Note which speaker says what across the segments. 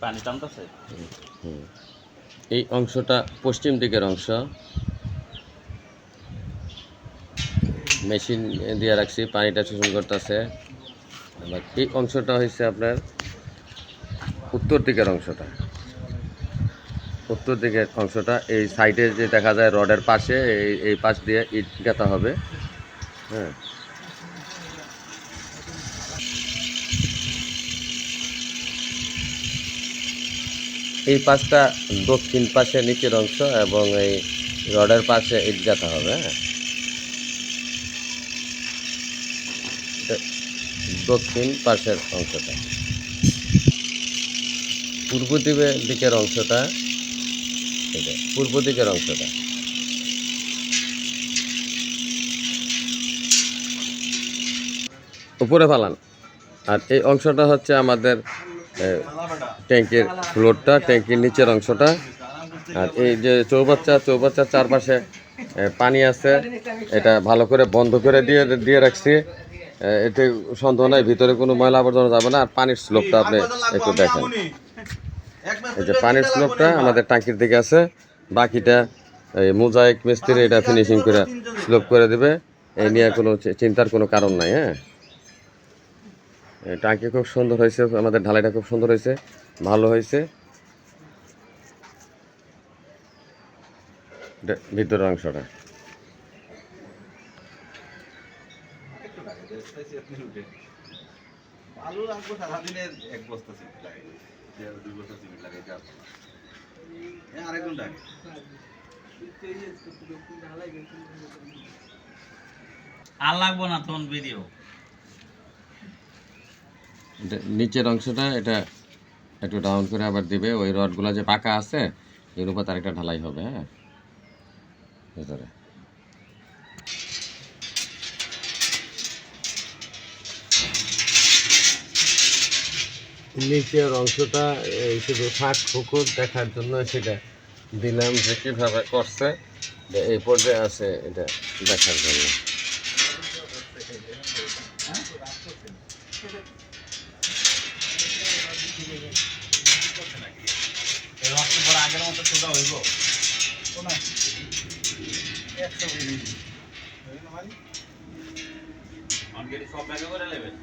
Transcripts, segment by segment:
Speaker 1: পানি
Speaker 2: এই অংশটা পশ্চিম দিকের অংশ। মেশিন দিয়ে রাখছি, পানিটা শোষণ করতেছে। আবার এই অংশটা হচ্ছে আপনার উত্তর দিকের অংশটা। উত্তর দিকের অংশটা, এই সাইডে যে দেখা যায় রডের পাশে, এই এই পাশ দিয়ে ইট গাঁথা হবে। হ্যাঁ। এই পাশটা দক্ষিণ পাশে নিচের অংশ এবং এই রডের পাশে ইট গাঁথা হবে হ্যাঁ। দক্ষিণ পাশের অংশটা। পূর্ব দিকে- দিকের অংশটা পূর্ব দিকের অংশটা। উপরে ফালান। আর এই অংশটা হচ্ছে আমাদের ট্যাঙ্কের ফ্লোরটা ট্যাঙ্কির নিচের অংশটা। আর এই যে চৌবাচ্চা চৌবাচ্চার চারপাশে পানি আছে। এটা ভালো করে বন্ধ করে দিয়ে দিয়ে রাখছি। এ, এতে সন্দেহ নাই ভিতরে কোনো ময়লা আবর্জনা যাবে না। আর পানির স্লোপটা আপনি একটু দেখেন। এই যে পানির স্লোপটা আমাদের ট্যাঙ্কির দিকে আছে। বাকিটা এই মোজাইক মিস্ত্রি এটা ফিনিশিং করে স্লোপ করে দেবে। এই নিয়ে কোনো চিন্তার কোনো কারণ নাই হ্যাঁ। টাঙ্কি খুব সুন্দর হয়েছে আমাদের ঢালাইটা খুব সুন্দর হয়েছে ভালো হয়েছে। ভিতরের অংশটা।
Speaker 1: আর লাগবো না তখন ভিডিও
Speaker 2: নিচের অংশটা এটা একটু ডাউন করে আবার দিবে। ওই রডগুলো যে পাকা আছে, এর উপর তার একটা ঢালাই হবে হ্যাঁ? নিচের অংশটা এই শুধু ফাঁক ফুকুর দেখার জন্য সেটা দিলাম যে কীভাবে করছে। এই পর্যায়ে আছে এটা দেখার জন্য।
Speaker 1: রক্ত পরে আগের মতো সোজা হইব আমাকে এটি সব ব্যাগে করে নেবেন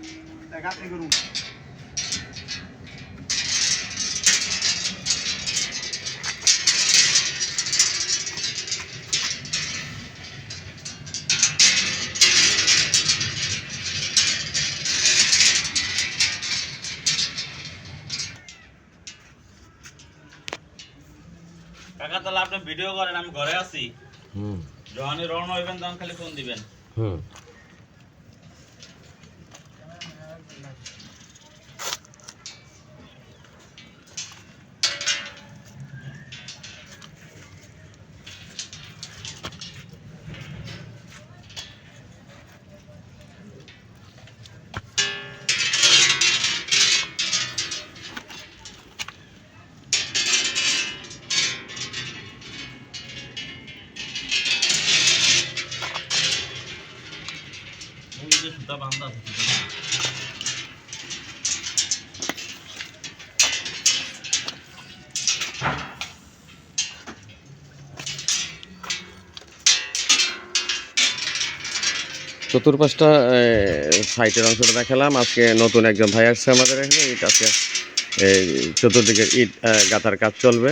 Speaker 1: কাকা তাহলে আপনি ভিডিও করেন আমি ঘরে আছি।
Speaker 2: হুম।
Speaker 1: যখনই রওনা হইবেন তখন খালি ফোন দিবেন।
Speaker 2: হুম।
Speaker 1: যে সুতা বান্ধা আছে
Speaker 2: চতুর্পাশটা সাইটের অংশটা দেখালাম। আজকে নতুন একজন ভাই আসছে আমাদের এখানে। ইট আজকে এই চতুর্দিকে ইট গাঁথার কাজ চলবে।